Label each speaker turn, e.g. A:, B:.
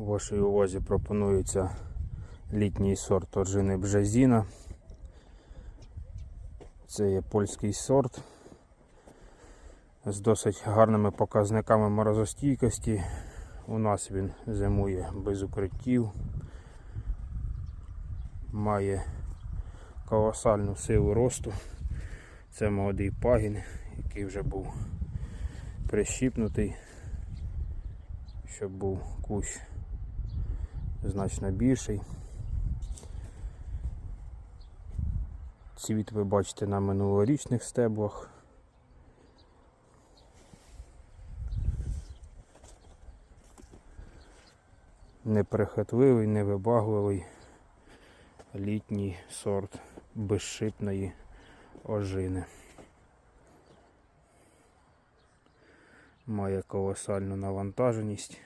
A: У вашій увазі пропонується літній сорт ожини Бжезіна. Це є польський сорт з досить гарними показниками морозостійкості. У нас він зимує без укриттів, має колосальну силу росту. Це молодий пагін, який вже був прищіпнутий, щоб був кущ значно більший. Цвіт ви бачите на минулорічних стеблах. Неприхотливий, невибагливий літній сорт безшипної ожини. Має колосальну навантаженість.